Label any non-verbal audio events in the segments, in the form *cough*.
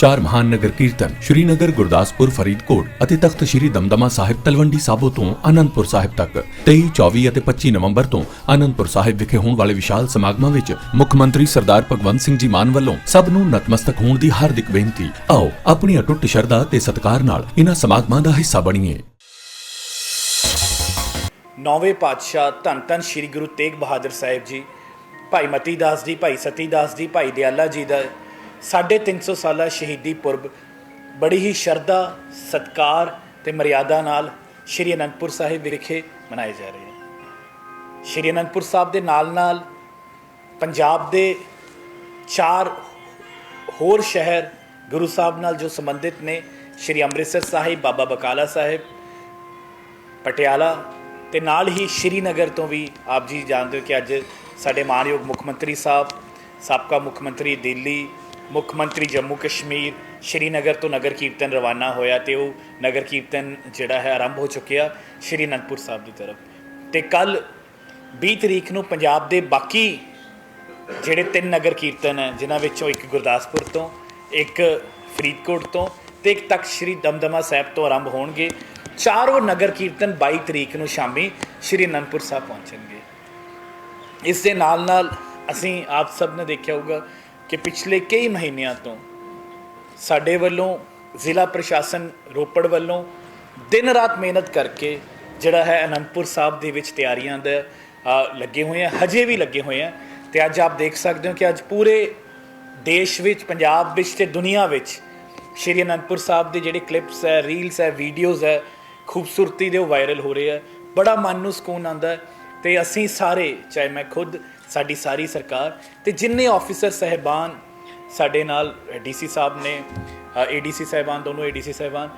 ਚਾਰ ਮਹਾਨ ਨਗਰ ਕੀਰਤਨ ਸ਼੍ਰੀਨਗਰ, ਗੁਰਦਾਸਪੁਰ, ਫਰੀਦਕੋਟ ਅਤੇ ਤਖਤ ਸ਼੍ਰੀ ਦਮਦਮਾ ਸਾਹਿਬ ਤਲਵੰਡੀ ਸਾਬੋ ਤੋਂ ਆਨੰਦਪੁਰ ਸਾਹਿਬ ਤੱਕ। 23 24 ਅਤੇ 25 ਨਵੰਬਰ ਤੋਂ ਆਨੰਦਪੁਰ ਸਾਹਿਬ ਵਿਖੇ ਹੋਣ ਵਾਲੇ ਵਿਸ਼ਾਲ ਸਮਾਗਮਾਂ ਵਿੱਚ ਮੁੱਖ ਮੰਤਰੀ ਸਰਦਾਰ ਭਗਵੰਤ ਸਿੰਘ ਜੀ ਮਾਨ ਵੱਲੋਂ ਸਭ ਨੂੰ ਨਤਮਸਤਕ ਹੋਣ ਦੀ ਹਾਰਦਿਕ ਬੇਨਤੀ। ਆਓ ਆਪਣੀ ਅਟੁੱਟ ਸ਼ਰਧਾ ਤੇ ਸਤਿਕਾਰ ਨਾਲ ਇਹਨਾਂ ਸਮਾਗਮਾਂ ਦਾ ਹਿੱਸਾ ਬਣੀਏ। ਨੌਵੇਂ ਪਾਤਸ਼ਾਹ ਧੰਨ ਧੰਨ ਸ੍ਰੀ ਗੁਰੂ ਤੇਗ ਬਹਾਦਰ ਸਾਹਿਬ ਜੀ, ਭਾਈ ਮਤੀ ਦਾਸ ਜੀ, ਭਾਈ ਸਤੀ ਦਾਸ ਜੀ, ਭਾਈ ਦਿਆਲਾ ਜੀ ਦਾ 350 ਸਾਲਾ ਸ਼ਹੀਦੀ ਪੁਰਬ ਬੜੀ ਹੀ ਸ਼ਰਧਾ, ਸਤਕਾਰ ਤੇ ਮਰਿਆਦਾ ਨਾਲ ਸ੍ਰੀ ਅਨੰਦਪੁਰ ਸਾਹਿਬ ਵਿਖੇ ਮਨਾਏ ਜਾ ਰਹੇ ਹਨ। ਸ੍ਰੀ ਅਨੰਦਪੁਰ ਸਾਹਿਬ ਦੇ ਨਾਲ ਨਾਲ ਪੰਜਾਬ ਦੇ ਚਾਰ ਹੋਰ ਸ਼ਹਿਰ ਗੁਰੂ ਸਾਹਿਬ ਨਾਲ ਜੋ ਸੰਬੰਧਿਤ ਨੇ, ਸ੍ਰੀ ਅੰਮ੍ਰਿਤਸਰ ਸਾਹਿਬ, ਬਾਬਾ ਬਕਾਲਾ ਸਾਹਿਬ, ਪਟਿਆਲਾ ਤੇ ਨਾਲ ਹੀ ਸ਼੍ਰੀਨਗਰ ਤੋਂ ਵੀ ਆਪ ਜੀ ਜਾਣਦੇ ਹੋ ਕਿ ਅੱਜ ਸਾਡੇ ਮਾਨਯੋਗ ਮੁੱਖ ਮੰਤਰੀ ਸਾਹਿਬ, ਸਾਬਕਾ ਮੁੱਖ ਮੰਤਰੀ ਦਿੱਲੀ ਮੁੱਖ ਮੰਤਰੀ ਜੰਮੂ ਕਸ਼ਮੀਰ ਸ਼੍ਰੀਨਗਰ ਤੋਂ ਨਗਰ ਕੀਰਤਨ ਰਵਾਨਾ ਹੋਇਆ ਤੇ ਉਹ ਨਗਰ ਕੀਰਤਨ ਜਿਹੜਾ ਹੈ ਆਰੰਭ ਹੋ ਚੁੱਕਿਆ ਸ਼੍ਰੀ ਅਨੰਦਪੁਰ ਸਾਹਿਬ ਦੀ ਤਰਫ। ਤੇ ਕੱਲ 20 ਤਰੀਕ ਨੂੰ ਪੰਜਾਬ ਦੇ ਬਾਕੀ ਜਿਹੜੇ ਤਿੰਨ ਨਗਰ ਕੀਰਤਨ ਹੈ, ਜਿਨ੍ਹਾਂ ਵਿੱਚੋਂ ਇੱਕ ਗੁਰਦਾਸਪੁਰ ਤੋਂ, ਇੱਕ ਫਰੀਦਕੋਟ ਤੋਂ ਤੇ ਇੱਕ ਤੱਕ ਸ੍ਰੀ ਦਮਦਮਾ ਸਾਹਿਬ ਤੋਂ ਆਰੰਭ ਹੋਣਗੇ। ਚਾਰੋਂ ਨਗਰ ਕੀਰਤਨ 22 ਤਰੀਕ ਨੂੰ ਸ਼ਾਮੀ ਸ੍ਰੀ ਅਨੰਦਪੁਰ ਸਾਹਿਬ ਪਹੁੰਚਣਗੇ। ਇਸ ਦੇ ਨਾਲ ਨਾਲ ਅਸੀਂ ਆਪ ਸਭ ਨੇ ਦੇਖਿਆ ਹੋਊਗਾ ਕਿ ਪਿਛਲੇ ਕਈ ਮਹੀਨਿਆਂ ਤੋਂ ਸਾਡੇ ਵੱਲੋਂ ਜ਼ਿਲ੍ਹਾ ਪ੍ਰਸ਼ਾਸਨ ਰੋਪੜ ਵੱਲੋਂ ਦਿਨ ਰਾਤ ਮਿਹਨਤ ਕਰਕੇ ਜਿਹੜਾ ਹੈ ਅਨੰਦਪੁਰ ਸਾਹਿਬ ਦੇ ਵਿੱਚ ਤਿਆਰੀਆਂ ਦਾ ਲੱਗੇ ਹੋਏ ਆ, ਹਜੇ ਵੀ ਲੱਗੇ ਹੋਏ ਆ। ਤੇ ਅੱਜ ਆਪ ਦੇਖ ਸਕਦੇ ਹੋ ਕਿ ਅੱਜ ਪੂਰੇ ਦੇਸ਼ ਵਿੱਚ, ਪੰਜਾਬ ਵਿੱਚ ਤੇ ਦੁਨੀਆ ਵਿੱਚ ਸ਼੍ਰੀ ਅਨੰਦਪੁਰ ਸਾਹਿਬ ਦੇ ਜਿਹੜੇ ਕਲਿੱਪਸ ਹੈ ਰੀਲਸ ਹੈ ਵੀਡੀਓਜ਼ ਹੈ, ਖੂਬਸੂਰਤੀ ਦੇ ਉਹ ਵਾਇਰਲ ਹੋ ਰਹੇ ਆ। ਬੜਾ ਮਨ ਨੂੰ ਸਕੂਨ ਆਉਂਦਾ ਹੈ ਤੇ ਅਸੀਂ ਸਾਰੇ, ਚਾਹੇ ਮੈਂ ਖੁਦ ਸਾਡੀ ਸਾਰੀ ਸਰਕਾਰ ਤੇ ਜਿੰਨੇ ਆਫੀਸਰ ਸਹਿਬਾਨ ਸਾਡੇ ਨਾਲ ਡੀਸੀ ਸਾਹਿਬ ਨੇ ਏਡੀਸੀ ਸਾਹਿਬਾਨ, ਦੋਨੋਂ ਏਡੀਸੀ ਸਾਹਿਬਾਨ,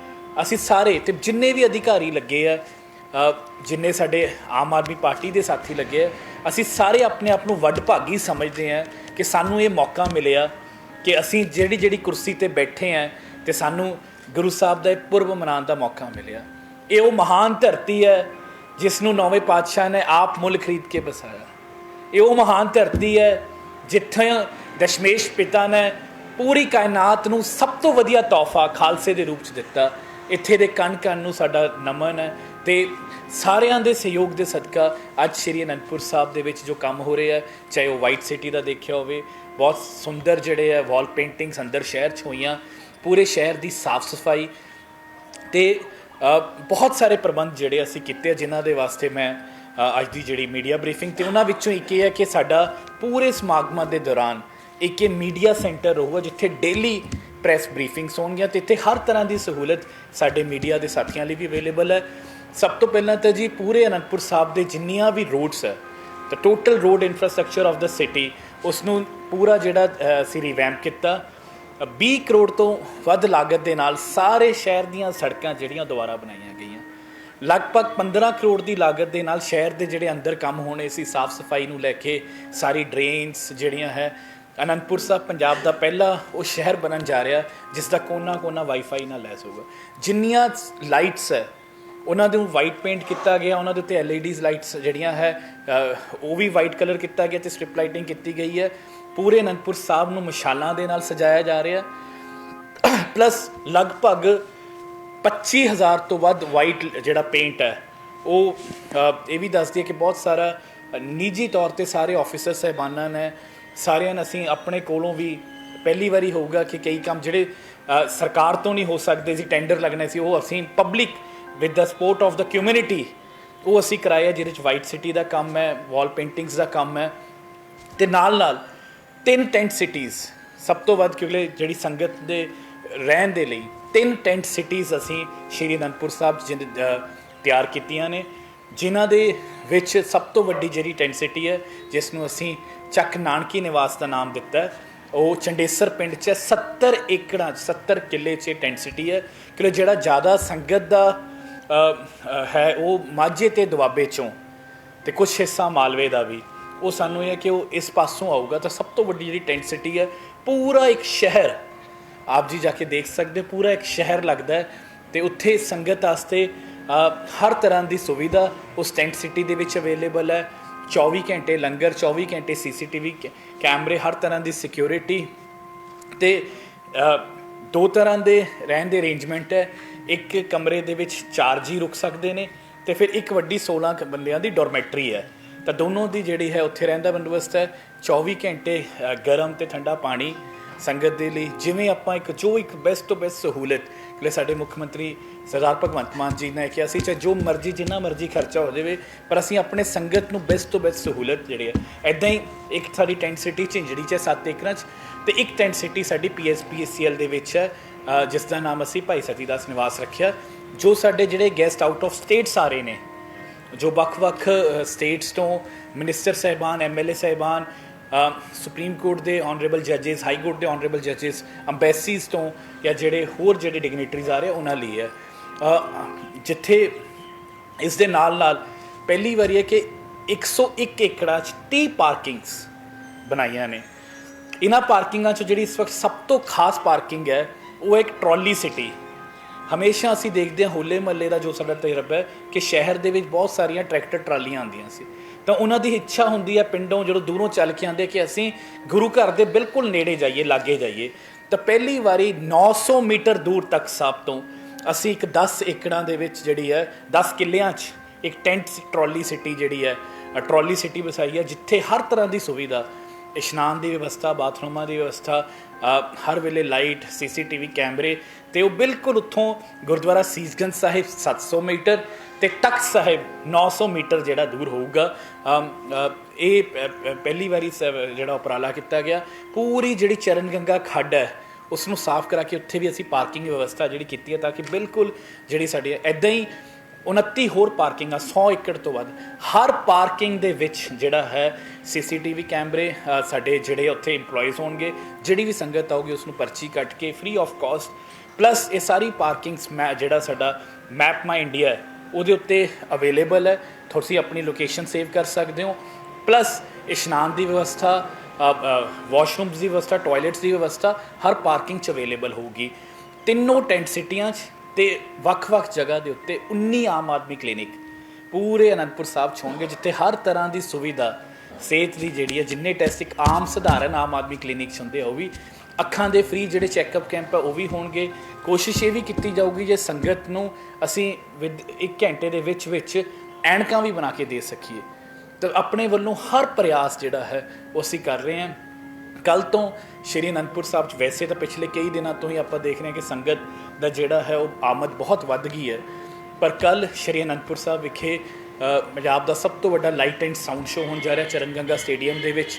ਅਸੀਂ ਸਾਰੇ ਤੇ ਜਿੰਨੇ ਵੀ ਅਧਿਕਾਰੀ ਲੱਗੇ ਆ ਜਿੰਨੇ ਸਾਡੇ ਆਮ ਆਦਮੀ ਪਾਰਟੀ ਦੇ ਸਾਥੀ ਲੱਗੇ ਆ, ਅਸੀਂ ਸਾਰੇ ਆਪਣੇ ਆਪ ਨੂੰ ਵੱਡ ਭਾਗੀ ਸਮਝਦੇ ਆ ਕਿ ਸਾਨੂੰ ਇਹ ਮੌਕਾ ਮਿਲਿਆ ਕਿ ਅਸੀਂ ਜਿਹੜੀ ਜਿਹੜੀ ਕੁਰਸੀ ਤੇ ਬੈਠੇ ਆ ਤੇ ਸਾਨੂੰ ਗੁਰੂ ਸਾਹਿਬ ਦਾ ਇਹ ਪੁਰਬ ਮਨਾਉਣ ਦਾ ਮੌਕਾ ਮਿਲਿਆ। ਇਹ ਉਹ ਮਹਾਨ ਧਰਤੀ ਹੈ ਜਿਸ ਨੂੰ ਨੌਵੇਂ ਪਾਤਸ਼ਾਹ ਨੇ ਆਪ ਮੁੱਲ ਖਰੀਦ ਕੇ ਬਸਾਇਆ। ਇਹ ਉਹ ਮਹਾਨ ਧਰਤੀ ਹੈ ਜਿੱਥੇ ਦਸ਼ਮੇਸ਼ ਪਿਤਾ ਨੇ ਪੂਰੀ ਕਾਇਨਾਤ ਨੂੰ ਸਭ ਤੋਂ ਵਧੀਆ ਤੋਹਫਾ ਖਾਲਸੇ ਦੇ ਰੂਪ ਚ ਦਿੱਤਾ। ਇੱਥੇ ਦੇ ਕਣ ਕਣ ਨੂੰ ਸਾਡਾ ਨਮਨ ਹੈ ਤੇ ਸਾਰਿਆਂ ਦੇ ਸਹਿਯੋਗ ਦੇ ਸਦਕਾ ਅੱਜ ਸ਼੍ਰੀ ਅਨੰਦਪੁਰ ਸਾਹਿਬ ਦੇ ਵਿੱਚ ਜੋ ਕੰਮ ਹੋ ਰਿਹਾ ਹੈ, ਚਾਹੇ ਉਹ ਵਾਈਟ ਸਿਟੀ ਦਾ ਦੇਖਿਆ ਹੋਵੇ, ਬਹੁਤ ਸੁੰਦਰ ਜਿਹੜੇ ਹੈ ਵਾਲ ਪੇਂਟਿੰਗਸ ਅੰਦਰ ਸ਼ਹਿਰ 'ਚ ਹੋਈਆਂ, ਪੂਰੇ ਸ਼ਹਿਰ ਦੀ ਸਾਫ਼ ਸਫ਼ਾਈ ਤੇ ਬਹੁਤ ਸਾਰੇ ਪ੍ਰਬੰਧ ਜਿਹੜੇ ਅਸੀਂ ਕੀਤੇ ਆ, ਜਿਨ੍ਹਾਂ ਦੇ ਵਾਸਤੇ ਮੈਂ ਅੱਜ ਦੀ ਜਿਹੜੀ ਮੀਡੀਆ ਬਰੀਫਿੰਗ ਤੇ ਉਹਨਾਂ ਵਿੱਚੋਂ ਇੱਕ ਇਹ ਹੈ ਕਿ ਸਾਡਾ ਪੂਰੇ ਸਮਾਗਮਾਂ ਦੇ ਦੌਰਾਨ ਇੱਕ ਇਹ ਮੀਡੀਆ ਸੈਂਟਰ ਰਹੂਗਾ ਜਿੱਥੇ ਡੇਲੀ ਪ੍ਰੈਸ ਬਰੀਫਿੰਗਸ ਹੋਣਗੀਆਂ ਤੇ ਇੱਥੇ ਹਰ ਤਰ੍ਹਾਂ ਦੀ ਸਹੂਲਤ ਸਾਡੇ ਮੀਡੀਆ ਦੇ ਸਾਥੀਆਂ ਲਈ ਵੀ ਅਵੇਲੇਬਲ ਹੈ। ਸਭ ਤੋਂ ਪਹਿਲਾਂ ਤਾਂ ਜੀ ਪੂਰੇ ਅਨੰਦਪੁਰ ਸਾਹਿਬ ਦੇ ਜਿੰਨੀਆਂ ਵੀ ਰੋਡਸ ਹੈ ਤਾਂ total road infrastructure of the city ਉਸ ਨੂੰ ਪੂਰਾ ਜਿਹੜਾ ਅ, ਅਸੀਂ ਰਿਵੈਂਪ ਕੀਤਾ। 20 ਕਰੋੜ ਤੋਂ ਵੱਧ ਲਾਗਤ ਦੇ ਨਾਲ ਸਾਰੇ ਸ਼ਹਿਰ ਦੀਆਂ ਸੜਕਾਂ ਜਿਹੜੀਆਂ ਦੁਬਾਰਾ ਬਣਾਈਆਂ ਲਗਭਗ 15 ਕਰੋੜ ਦੀ ਲਾਗਤ ਦੇ ਨਾਲ ਸ਼ਹਿਰ ਦੇ ਜਿਹੜੇ ਅੰਦਰ ਕੰਮ ਹੋਣੇ ਸੀ, ਸਾਫ਼ ਸਫ਼ਾਈ ਨੂੰ ਲੈ ਕੇ ਸਾਰੀ ਡਰੇਨਸ ਜਿਹੜੀਆਂ ਹੈ, ਅਨੰਦਪੁਰ ਸਾਹਿਬ, ਪੰਜਾਬ ਦਾ ਪਹਿਲਾ ਉਹ ਸ਼ਹਿਰ ਬਣਨ ਜਾ ਰਿਹਾ, ਜਿਸ ਦਾ ਕੋਨਾ-ਕੋਨਾ ਵਾਈਫਾਈ ਨਾਲ ਲੈਸ ਹੋਊਗਾ। ਜਿੰਨੀਆਂ ਲਾਈਟਸ ਹੈ, ਉਹਨਾਂ ਨੂੰ ਵਾਈਟ ਪੇਂਟ ਕੀਤਾ ਗਿਆ, ਉਹਨਾਂ ਦੇ ਉੱਤੇ ਐਲਈਡੀਜ਼ ਲਾਈਟਸ ਜਿਹੜੀਆਂ ਹੈ ਉਹ ਵੀ ਵਾਈਟ ਕਲਰ ਕੀਤਾ ਗਿਆ ਤੇ ਸਟ੍ਰਿਪ ਲਾਈਟਿੰਗ ਕੀਤੀ ਗਈ ਹੈ। ਪੂਰੇ ਅਨੰਦਪੁਰ ਸਾਹਿਬ ਨੂੰ ਮਸ਼ਾਲਾਂ ਦੇ ਨਾਲ ਸਜਾਇਆ ਜਾ ਰਿਹਾ। *clears throat* ਪਲੱਸ ਲਗਭਗ 25000 ਤੋਂ ਵੱਧ ਵਾਈਟ ਜਿਹੜਾ ਪੇਂਟ ਹੈ, ਉਹ ਇਹ ਵੀ ਦੱਸਦੀ ਹੈ ਕਿ ਬਹੁਤ ਸਾਰਾ ਨਿੱਜੀ ਤੌਰ ਤੇ ਸਾਰੇ ਆਫੀਸਰ ਸਹਿਬਾਨਾਂ ਨੇ, ਸਾਰਿਆਂ ਨੇ ਅਸੀਂ ਆਪਣੇ ਕੋਲੋਂ ਵੀ ਪਹਿਲੀ ਵਾਰੀ ਹੋਊਗਾ ਕਿ ਕਈ ਕੰਮ ਜਿਹੜੇ ਸਰਕਾਰ ਤੋਂ ਨਹੀਂ ਹੋ ਸਕਦੇ ਸੀ ਟੈਂਡਰ ਲੱਗਣੇ ਸੀ, ਉਹ ਅਸੀਂ public with the support of the community ਉਹ ਅਸੀਂ ਕਰਾਇਆ ਜਿਹਦੇ ਚ ਵਾਈਟ ਸਿਟੀ ਦਾ ਕੰਮ ਹੈ ਵਾਲ ਪੇਂਟਿੰਗਸ ਦਾ ਕੰਮ ਹੈ, ਤੇ ਨਾਲ ਨਾਲ ਤਿੰਨ ਟੈਂਟ ਸਿਟੀਜ਼ ਸਭ ਤੋਂ ਵੱਧ ਕਿਉਂਕਿ ਜਿਹੜੀ ਸੰਗਤ ਦੇ ਰਹਿਣ ਦੇ ਲਈ ਤਿੰਨ ਟੈਂਟ ਸਿਟੀਜ਼ ਅਸੀਂ ਸ਼੍ਰੀ ਅਨੰਦਪੁਰ ਸਾਹਿਬ 'ਚ ਤਿਆਰ ਕੀਤੀਆਂ ਨੇ, ਜਿਨ੍ਹਾਂ ਦੇ ਵਿੱਚ ਸਭ ਤੋਂ ਵੱਡੀ ਜਿਹੜੀ ਟੈਂਟ ਸਿਟੀ ਹੈ ਜਿਸ ਨੂੰ ਅਸੀਂ ਚੱਕ ਨਾਨਕੀ ਨਿਵਾਸ ਦਾ ਨਾਮ ਦਿੱਤਾ ਉਹ ਚੰਡੇਸਰ ਪਿੰਡ 'ਚ ਹੈ। 70 ਏਕੜਾਂ 'ਚ 70 ਕਿੱਲੇ 'ਚ ਟੈਂਟ ਸਿਟੀ ਹੈ ਕਿ ਜਿਹੜਾ ਜ਼ਿਆਦਾ ਸੰਗਤ ਦਾ ਹੈ, ਉਹ ਮਾਝੇ ਤੇ ਦੁਆਬੇ 'ਚੋਂ, ਤੇ ਕੁਝ ਹਿੱਸਾ ਮਾਲਵੇ ਦਾ ਵੀ, ਉਹ ਸਾਨੂੰ ਇਹ ਹੈ ਕਿ ਉਹ ਇਸ ਪਾਸੋਂ ਆਊਗਾ, ਤਾਂ ਸਭ ਤੋਂ ਵੱਡੀ ਜਿਹੜੀ ਟੈਂਟ ਸਿਟੀ ਹੈ, ਪੂਰਾ ਇੱਕ ਸ਼ਹਿਰ ਆਪ ਜੀ ਜਾ ਕੇ ਦੇਖ ਸਕਦੇ ਹੋ, ਪੂਰਾ ਇੱਕ ਸ਼ਹਿਰ ਲੱਗਦਾ ਹੈ ਤੇ ਉੱਥੇ ਸੰਗਤ ਵਾਸਤੇ ਹਰ ਤਰ੍ਹਾਂ ਦੀ ਸੁਵਿਧਾ ਉਸ ਟੈਂਟ ਸਿਟੀ ਦੇ ਵਿੱਚ ਅਵੇਲੇਬਲ ਹੈ। 24 ਘੰਟੇ ਲੰਗਰ 24 ਘੰਟੇ ਸੀਸੀਟੀਵੀ ਕੈਮਰੇ ਹਰ ਤਰ੍ਹਾਂ ਦੀ ਸਿਕਿਉਰਿਟੀ ਤੇ ਦੋ ਤਰ੍ਹਾਂ ਦੇ ਰਹਿਣ ਦੇ ਅਰੇਂਜਮੈਂਟ ਹੈ। ਇੱਕ ਕਮਰੇ ਦੇ ਵਿੱਚ 4 ਜੀ ਰੁਕ ਸਕਦੇ ਨੇ ਤੇ ਫਿਰ ਇੱਕ ਵੱਡੀ 16 ਕ ਬੰਦਿਆਂ ਦੀ ਡੋਰਮੈਟਰੀ ਹੈ। ਤਾਂ ਦੋਨੋਂ ਦੀ ਜਿਹੜੀ ਹੈ ਉੱਥੇ ਰਹਿਣ ਦਾ ਬੰਦੋਬਸਤ ਹੈ। 24 ਘੰਟੇ ਗਰਮ ਤੇ ਠੰਡਾ ਪਾਣੀ ਸੰਗਤ ਦੇ ਲਈ ਜਿਵੇਂ ਆਪਾਂ ਇੱਕ ਜੋ ਇੱਕ ਬੈਸਟ ਤੋਂ ਬੈਸਟ ਸਹੂਲਤ ਕਿ ਸਾਡੇ ਮੁੱਖ ਮੰਤਰੀ ਸਰਦਾਰ ਭਗਵੰਤ ਮਾਨ ਜੀ ਨੇ ਕਿਹਾ ਸੀ, ਚਾਹੇ ਜੋ ਮਰਜ਼ੀ, ਜਿੰਨਾ ਮਰਜ਼ੀ ਖਰਚਾ ਹੋ ਜਾਵੇ, ਪਰ ਅਸੀਂ ਆਪਣੇ ਸੰਗਤ ਨੂੰ ਬੈਸਟ ਤੋਂ ਬੈਸਟ ਸਹੂਲਤ ਜਿਹੜੀ ਹੈ ਐਦਾਂ ਹੀ ਇੱਕ ਸਾਡੀ ਟੈਂਟ ਸਿਟੀ ਝਿੰਜੜੀ ਚ 7 ਏਕੜਾਂ ਚ, ਤੇ ਇੱਕ ਟੈਂਟ ਸਿਟੀ ਸਾਡੀ ਪੀਐਸਪੀਐਸਸੀਐਲ ਦੇ ਵਿੱਚ ਹੈ ਜਿਸ ਦਾ ਨਾਮ ਅਸੀਂ ਭਾਈ ਸਤੀਦਾਸ ਨਿਵਾਸ ਰੱਖਿਆ, ਜੋ ਸਾਡੇ ਜਿਹੜੇ ਗੈਸਟ ਆਊਟ ਆਫ ਸਟੇਟ ਸਾਰੇ ਨੇ, ਜੋ ਵੱਖ-ਵੱਖ ਸਟੇਟਸ ਤੋਂ ਮਿਨਿਸਟਰ ਸਹਿਬਾਨ ਐਮਐਲਏ ਸਹਿਬਾਨ ਸੁਪਰੀਮ ਕੋਰਟ ਦੇ ਆਨਰੇਬਲ ਜੱਜਸ ਹਾਈ ਕੋਰਟ ਦੇ ਆਨਰੇਬਲ ਜੱਜਸ ਅੰਬੈਸੀਜ਼ ਤੋਂ ਜਾਂ ਜਿਹੜੇ ਹੋਰ ਜਿਹੜੇ ਡਿਗਨਿਟਰੀਜ਼ ਆ ਰਹੇ ਉਹਨਾਂ ਲਈ ਹੈ। ਜਿੱਥੇ ਇਸ ਦੇ ਨਾਲ ਨਾਲ ਪਹਿਲੀ ਵਾਰੀ ਹੈ ਕਿ 101 ਏਕੜਾਂ 'ਚ 30 ਪਾਰਕਿੰਗਸ ਬਣਾਈਆਂ ਨੇ। ਇਹਨਾਂ ਪਾਰਕਿੰਗਾਂ 'ਚ ਜਿਹੜੀ ਇਸ ਵਕਤ ਸਭ ਤੋਂ ਖਾਸ ਪਾਰਕਿੰਗ ਹੈ, ਉਹ ਹੈ ਇੱਕ ਟਰਾਲੀ ਸਿਟੀ ਹਮੇਸ਼ਾ ਅਸੀਂ ਦੇਖਦੇ ਹਾਂ ਹੋਲੇ ਮਹੱਲੇ ਦਾ ਜੋ ਸਾਡਾ ਤਜਰਬਾ ਹੈ ਕਿ ਸ਼ਹਿਰ ਦੇ ਵਿੱਚ ਬਹੁਤ ਸਾਰੀਆਂ ਟਰੈਕਟਰ ਟਰਾਲੀਆਂ ਆਉਂਦੀਆਂ ਸੀ। ਤਾਂ ਉਹਨਾਂ ਦੀ ਇੱਛਾ ਹੁੰਦੀ ਹੈ ਪਿੰਡੋਂ ਜਦੋਂ ਦੂਰੋਂ ਚੱਲ ਕੇ ਆਉਂਦੇ ਕਿ ਅਸੀਂ ਗੁਰੂ ਘਰ ਦੇ ਬਿਲਕੁਲ ਨੇੜੇ ਜਾਈਏ ਲਾਗੇ ਜਾਈਏ। ਤਾਂ ਪਹਿਲੀ ਵਾਰੀ 900 ਮੀਟਰ ਦੂਰ ਤੱਕ ਸਾਬ ਤੋਂ ਅਸੀਂ ਇੱਕ 10 ਏਕੜਾਂ ਦੇ ਵਿੱਚ ਜਿਹੜੀ ਹੈ 10 ਕਿੱਲਿਆਂ 'ਚ ਇੱਕ ਟੈਂਟ ਟਰਾਲੀ ਸਿਟੀ ਜਿਹੜੀ ਹੈ ਅ, ਟਰਾਲੀ ਸਿਟੀ ਵਸਾਈ ਹੈ ਜਿੱਥੇ ਹਰ ਤਰ੍ਹਾਂ ਦੀ ਸੁਵਿਧਾ ਇਸ਼ਨਾਨ ਦੀ ਵਿਵਸਥਾ ਬਾਥਰੂਮਾਂ ਦੀ ਵਿਵਸਥਾ ਹਰ ਵੇਲੇ ਲਾਈਟ, ਸੀਸੀਟੀਵੀ ਕੈਮਰੇ ਤੇ ਉਹ ਬਿਲਕੁਲ ਉੱਥੋਂ ਗੁਰਦੁਆਰਾ ਸੀਸਗੰਜ ਸਾਹਿਬ 700 ਮੀਟਰ ਤੇ ਤਖਤ ਸਾਹਿਬ 900 ਮੀਟਰ ਜਿਹੜਾ ਦੂਰ ਹੋਊਗਾ। ਇਹ ਪਹਿਲੀ ਵਾਰੀ ਸ- ਜਿਹੜਾ ਉਪਰਾਲਾ ਕੀਤਾ ਗਿਆ। ਪੂਰੀ ਜਿਹੜੀ ਚਰਨ ਗੰਗਾ ਖੱਡ ਹੈ ਉਸ ਨੂੰ ਸਾਫ਼ ਕਰਾ ਕੇ ਉੱਥੇ ਵੀ ਅਸੀਂ ਪਾਰਕਿੰਗ ਵਿਵਸਥਾ ਜਿਹੜੀ ਕੀਤੀ ਹੈ ਤਾਂ ਕਿ ਬਿਲਕੁਲ ਜਿਹੜੀ ਸਾਡੀ ਐਦਾਂ ਹੀ 29 ਹੋਰ ਪਾਰਕਿੰਗਾਂ 100 ਏਕੜ ਤੋਂ ਵੱਧ। ਹਰ ਪਾਰਕਿੰਗ ਦੇ ਵਿੱਚ ਜਿਹੜਾ ਹੈ, ਸੀਸੀਟੀਵੀ ਕੈਮਰੇ ਸਾਡੇ ਜਿਹੜੇ ਉੱਥੇ EMPLOYEES ਹੋਣਗੇ, ਜਿਹੜੀ ਵੀ ਸੰਗਤ ਆਊਗੀ ਉਸ ਨੂੰ ਪਰਚੀ ਕੱਟ ਕੇ ਫ੍ਰੀ ਆਫ ਕਾਸਟ ਪਲੱਸ ਇਹ ਸਾਰੀ ਪਾਰਕਿੰਗਸ ਮੈਂ, ਜਿਹੜਾ ਸਾਡਾ ਮੈਪ ਮਾਈ ਇੰਡੀਆ ਉਹਦੇ ਉੱਤੇ ਅਵੇਲੇਬਲ ਹੈ। ਤੁਸੀਂ ਆਪਣੀ ਲੋਕੇਸ਼ਨ ਸੇਵ ਕਰ ਸਕਦੇ ਹੋ ਪਲੱਸ ਇਸ਼ਨਾਨ ਦੀ ਵਿਵਸਥਾ ਵਾਸ਼ਰੂਮਸ ਦੀ ਵਿਵਸਥਾ ਟਾਇਲਟਸ ਦੀ ਵਿਵਸਥਾ, ਹਰ ਪਾਰਕਿੰਗ 'ਚ ਅਵੇਲੇਬਲ ਹੋਊਗੀ। ਤਿੰਨੋਂ ਟੈਂਟ ਸਿਟੀਆਂ 'ਚ ਤੇ ਵੱਖ-ਵੱਖ ਜਗ੍ਹਾ ਦੇ ਉੱਤੇ 19 ਆਮ ਆਦਮੀ ਕਲੀਨਿਕ ਪੂਰੇ ਅਨੰਦਪੁਰ ਸਾਹਿਬ 'ਚ ਹੋਣਗੇ, ਜਿੱਥੇ ਹਰ ਤਰ੍ਹਾਂ ਦੀ ਸੁਵਿਧਾ, ਸਿਹਤ ਦੀ ਜਿਹੜੀ ਹੈ, ਜਿੰਨੇ ਟੈਸਟ ਇੱਕ ਆਮ ਸਧਾਰਨ ਆਮ ਆਦਮੀ ਕਲੀਨਿਕ 'ਚ ਹੁੰਦੇ ਆ, ਉਹ ਵੀ ਅੱਖਾਂ ਦੇ ਫ੍ਰੀ ਜਿਹੜੇ ਚੈੱਕਅਪ ਕੈਂਪ ਆ, ਉਹ ਵੀ ਹੋਣਗੇ। ਕੋਸ਼ਿਸ਼ ਇਹ ਵੀ ਕੀਤੀ ਜਾਊਗੀ ਜੇ ਸੰਗਤ ਨੂੰ ਅਸੀਂ ਵਿਦ 1 ਘੰਟੇ ਦੇ ਵਿੱਚ ਵਿੱਚ ਐਨਕਾਂ ਵੀ ਬਣਾ ਕੇ ਦੇ ਸਕੀਏ, ਤਾਂ ਆਪਣੇ ਵੱਲੋਂ ਹਰ ਪ੍ਰਯਾਸ ਜਿਹੜਾ ਹੈ, ਉਹ ਅਸੀਂ ਕਰ ਰਹੇ ਹਾਂ। ਕੱਲ ਤੋਂ ਸ਼੍ਰੀ ਅਨੰਦਪੁਰ ਸਾਹਿਬ ਚ ਵੈਸੇ ਤਾਂ ਪਿਛਲੇ ਕਈ ਦਿਨਾਂ ਤੋਂ ਹੀ ਆਪਾਂ ਦੇਖ ਰਹੇ ਹਾਂ ਕਿ ਸੰਗਤ ਦਾ ਜਿਹੜਾ ਹੈ ਉਹ ਆਮਦ ਬਹੁਤ ਵੱਧ ਗਈ ਹੈ। ਪਰ ਕੱਲ ਸ਼੍ਰੀ ਅਨੰਦਪੁਰ ਸਾਹਿਬ ਵਿਖੇ ਪੰਜਾਬ ਦਾ ਸਭ ਤੋਂ ਵੱਡਾ ਲਾਈਟ ਐਂਡ ਸਾਊਂਡ ਸ਼ੋਅ ਹੋਣ ਜਾ ਰਿਹਾ ਚਰਨਗੰਗਾ ਸਟੇਡੀਅਮ ਦੇ ਵਿੱਚ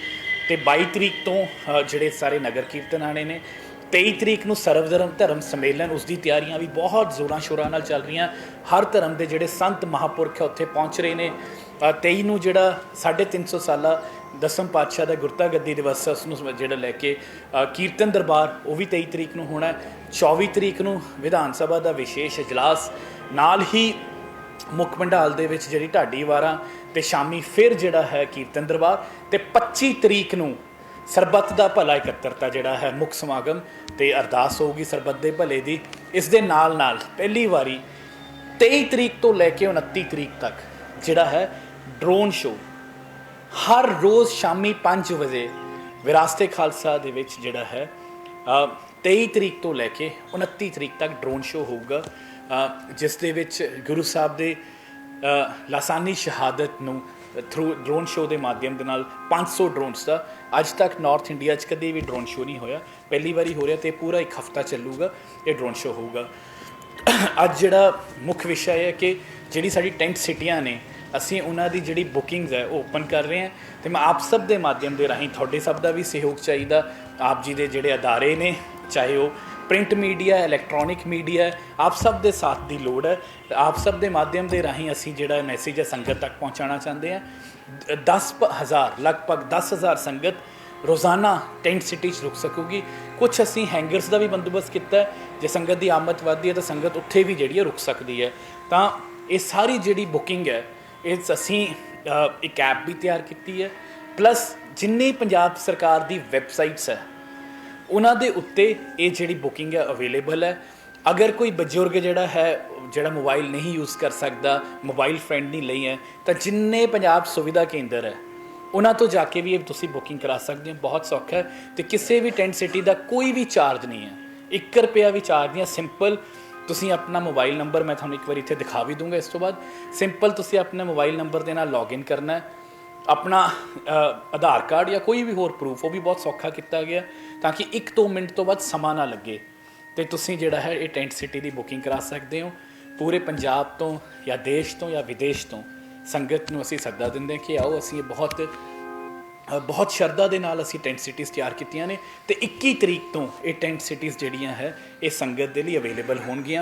ਤੇ 22 ਤਰੀਕ ਤੋਂ ਜਿਹੜੇ ਸਾਰੇ ਨਗਰ ਕੀਰਤਨ ਆਣੇ ਨੇ 23 ਤਰੀਕ ਨੂੰ ਸਰਵਧਰਮ ਧਰਮ ਸੰਮੇਲਨ ਉਸ ਦੀ ਤਿਆਰੀਆਂ ਵੀ ਬਹੁਤ ਜ਼ੋਰਾਂ ਸ਼ੋਰਾਂ ਨਾਲ ਚੱਲ ਰਹੀਆਂ। ਹਰ ਧਰਮ ਦੇ ਜਿਹੜੇ ਸੰਤ ਮਹਾਪੁਰਖ ਹੈ ਉੱਥੇ ਪਹੁੰਚ ਰਹੇ ਨੇ। ਅ, 23 ਨੂੰ ਜਿਹੜਾ 350 ਸਾਲਾ ਦਸਮ ਪਾਤਸ਼ਾਹ ਦਾ ਗੁਰਤਾ ਗੱਦੀ ਦਿਵਸ ਹੈ ਉਸ ਨੂੰ ਜਿਹੜਾ ਲੈ ਕੇ ਕੀਰਤਨ ਦਰਬਾਰ, ਉਹ ਵੀ 23 ਤਰੀਕ ਨੂੰ ਹੋਣਾ ਹੈ। 24 ਤਰੀਕ ਨੂੰ ਵਿਧਾਨ ਸਭਾ ਦਾ ਵਿਸ਼ੇਸ਼ ਇਜਲਾਸ। ਨਾਲ ਹੀ ਮੁੱਖ ਮੰਡਾਲ ਦੇ ਵਿੱਚ ਜਿਹੜੀ ਢਾਡੀ ਵਾਰਾਂ ਤੇ ਸ਼ਾਮੀ ਫਿਰ ਜਿਹੜਾ ਹੈ ਕੀਰਤਨ ਦਰਬਾਰ ਤੇ 25 ਤਰੀਕ ਨੂੰ ਸਰਬੱਤ ਦਾ ਭਲਾ ਇਕੱਤਰਤਾ ਜਿਹੜਾ ਹੈ ਮੁੱਖ ਸਮਾਗਮ ਤੇ ਅਰਦਾਸ ਹੋਊਗੀ ਸਰਬੱਤ ਦੇ ਭਲੇ ਦੀ। ਇਸ ਦੇ ਨਾਲ ਨਾਲ ਪਹਿਲੀ ਵਾਰੀ 23 ਤਰੀਕ ਤੋਂ ਲੈ ਕੇ 29 ਤਰੀਕ ਤੱਕ ਜਿਹੜਾ ਹੈ ਡਰੋਨ ਸ਼ੋਅ ਹਰ ਰੋਜ਼ ਸ਼ਾਮੀ 5 ਵਜੇ ਵਿਰਾਸਤੇ ਖਾਲਸਾ ਦੇ ਵਿੱਚ ਜਿਹੜਾ ਹੈ ਅ, 23 ਤਰੀਕ ਤੋਂ ਲੈ ਕੇ 29 ਤਰੀਕ ਤੱਕ ਡਰੋਨ ਸ਼ੋਅ ਹੋਊਗਾ। ਜਿਸ ਦੇ ਵਿੱਚ ਗੁਰੂ ਸਾਹਿਬ ਦੇ ਲਾਸਾਨੀ ਸ਼ਹਾਦਤ ਨੂੰ ਥਰੂ ਡਰੋਨ ਸ਼ੋਅ ਦੇ ਮਾਧਿਅਮ ਦੇ ਨਾਲ 500 ਡਰੋਨਸ ਦਾ। ਅੱਜ ਤੱਕ ਨਾਰਥ ਇੰਡੀਆ 'ਚ ਕਦੇ ਵੀ ਡਰੋਨ ਸ਼ੋਅ ਨਹੀਂ ਹੋਇਆ। ਪਹਿਲੀ ਵਾਰੀ ਹੋ ਰਿਹਾ ਤੇ ਪੂਰਾ ਇੱਕ ਹਫਤਾ ਚੱਲੂਗਾ ਇਹ ਡਰੋਨ ਸ਼ੋਅ ਹੋਊਗਾ। ਅੱਜ ਜਿਹੜਾ ਮੁੱਖ ਵਿਸ਼ਾ ਹੈ ਕਿ ਜਿਹੜੀ ਸਾਡੀ ਟੈਂਟ ਸਿਟੀਆਂ ਨੇ ਅਸੀਂ ਉਹਨਾਂ ਦੀ ਜਿਹੜੀ ਬੁਕਿੰਗਸ ਹੈ, ਉਹ ਓਪਨ ਕਰ ਰਹੇ ਹਾਂ ਤੇ ਮੈਂ ਆਪ ਸਭ ਦੇ ਮਾਧਿਅਮ ਦੇ ਰਾਹੀਂ ਤੁਹਾਡੇ ਸਭ ਦਾ ਵੀ ਸਹਿਯੋਗ ਚਾਹੀਦਾ। ਆਪ ਜੀ ਦੇ ਜਿਹੜੇ ਅਦਾਰੇ ਨੇ, ਚਾਹੇ ਉਹ ਪ੍ਰਿੰਟ ਮੀਡੀਆ ਇਲੈਕਟ੍ਰੋਨਿਕ ਮੀਡੀਆ ਆਪ ਸਭ ਦੇ ਸਾਥ ਦੀ ਲੋੜ ਹੈ। ਤੇ ਆਪ ਸਭ ਦੇ ਮਾਧਿਅਮ ਦੇ ਰਾਹੀਂ ਅਸੀਂ ਜਿਹੜਾ ਮੈਸੇਜ ਹੈ, ਸੰਗਤ ਤੱਕ ਪਹੁੰਚਾਉਣਾ ਚਾਹੁੰਦੇ ਹਾਂ। 10000 ਲਗਭਗ 10000 ਸੰਗਤ ਰੋਜ਼ਾਨਾ ਟੈਂਟ ਸਿਟੀ 'ਚ ਰੁਕ ਸਕੂਗੀ। ਕੁਝ ਅਸੀਂ ਹੈਂਗਰਸ ਦਾ ਵੀ ਬੰਦੋਬਸਤ ਕੀਤਾ ਜੇ ਸੰਗਤ ਦੀ ਆਮਦ ਵੱਧਦੀ ਹੈ ਤਾਂ ਸੰਗਤ ਉੱਥੇ ਵੀ ਜਿਹੜੀ ਹੈ ਰੁਕ ਸਕਦੀ ਹੈ। ਤਾਂ ਇਹ ਸਾਰੀ ਜਿਹੜੀ ਬੁਕਿੰਗ ਹੈ ਇਸ ਅਸੀਂ ਇੱਕ ਐਪ ਵੀ ਤਿਆਰ ਕੀਤੀ ਹੈ। ਪਲੱਸ ਜਿੰਨੀ ਪੰਜਾਬ ਸਰਕਾਰ ਦੀ ਵੈਬਸਾਈਟਸ ਹੈ, ਉਹਨਾਂ ਦੇ ਉੱਤੇ ਇਹ ਜਿਹੜੀ ਬੁਕਿੰਗ ਹੈ ਅਵੇਲੇਬਲ ਹੈ। ਅਗਰ ਕੋਈ ਬਜ਼ੁਰਗ ਜਿਹੜਾ ਹੈ, ਜਿਹੜਾ ਮੋਬਾਈਲ ਨਹੀਂ ਯੂਜ਼ ਕਰ ਸਕਦਾ ਮੋਬਾਈਲ ਫ੍ਰੈਂਡਲੀ ਨਹੀਂ ਹੈ, ਤਾਂ ਜਿੰਨੇ ਪੰਜਾਬ ਸੁਵਿਧਾ ਕੇਂਦਰ ਹੈ, ਉਹਨਾਂ ਤੋਂ ਜਾ ਕੇ ਵੀ ਇਹ ਤੁਸੀਂ ਬੁਕਿੰਗ ਕਰਾ ਸਕਦੇ ਹੋ। ਬਹੁਤ ਸੌਖਾ ਹੈ ਤੇ ਕਿਸੇ ਵੀ ਟੈਂਟ ਸਿਟੀ ਦਾ ਕੋਈ ਵੀ ਚਾਰਜ ਨਹੀਂ ਹੈ। 1 ਰੁਪਿਆ ਵੀ ਚਾਰਜ ਨਹੀਂ ਹੈ। ਸਿੰਪਲ ਤੁਸੀਂ ਆਪਣਾ ਮੋਬਾਈਲ ਨੰਬਰ ਮੈਂ ਤੁਹਾਨੂੰ ਇੱਕ ਵਾਰੀ ਇੱਥੇ ਦਿਖਾ ਵੀ ਦੂੰਗਾ ਇਸ ਤੋਂ ਬਾਅਦ। ਸਿੰਪਲ ਤੁਸੀਂ ਆਪਣੇ ਮੋਬਾਈਲ ਨੰਬਰ ਦੇ ਨਾਲ ਲੌਗਇਨ ਕਰਨਾ ਹੈ। ਆਪਣਾ ਆਧਾਰ ਕਾਰਡ ਜਾਂ ਕੋਈ ਵੀ ਹੋਰ ਪ੍ਰੂਫ ਉਹ ਵੀ ਬਹੁਤ ਸੌਖਾ ਕੀਤਾ ਗਿਆ ਤਾਂ ਕਿ 1-2 ਮਿੰਟ ਤੋਂ ਬਾਅਦ ਸਮਾਂ ਨਾ ਲੱਗੇ। ਤੇ ਤੁਸੀਂ ਜਿਹੜਾ ਹੈ ਇਹ ਟੈਂਟ ਸਿਟੀ ਦੀ ਬੁਕਿੰਗ ਕਰਾ ਸਕਦੇ ਹੋ। ਪੂਰੇ ਪੰਜਾਬ ਤੋਂ ਜਾਂ ਦੇਸ਼ ਤੋਂ ਜਾਂ ਵਿਦੇਸ਼ ਤੋਂ ਸੰਗਤ ਨੂੰ ਅਸੀਂ ਸੱਦਾ ਦਿੰਦੇ ਹਾਂ ਕਿ ਆਓ ਅਸੀਂ ਇਹ ਬਹੁਤ ਬਹੁਤ ਸ਼ਰਧਾ ਦੇ ਨਾਲ ਅਸੀਂ ਟੈਂਟ ਸਿਟੀਜ਼ ਤਿਆਰ ਕੀਤੀਆਂ ਨੇ ਤੇ 21 ਤਰੀਕ ਤੋਂ ਇਹ ਟੈਂਟ ਸਿਟੀਜ਼ ਜਿਹੜੀਆਂ ਹੈ, ਇਹ ਸੰਗਤ ਦੇ ਲਈ ਅਵੇਲੇਬਲ ਹੋਣਗੀਆਂ।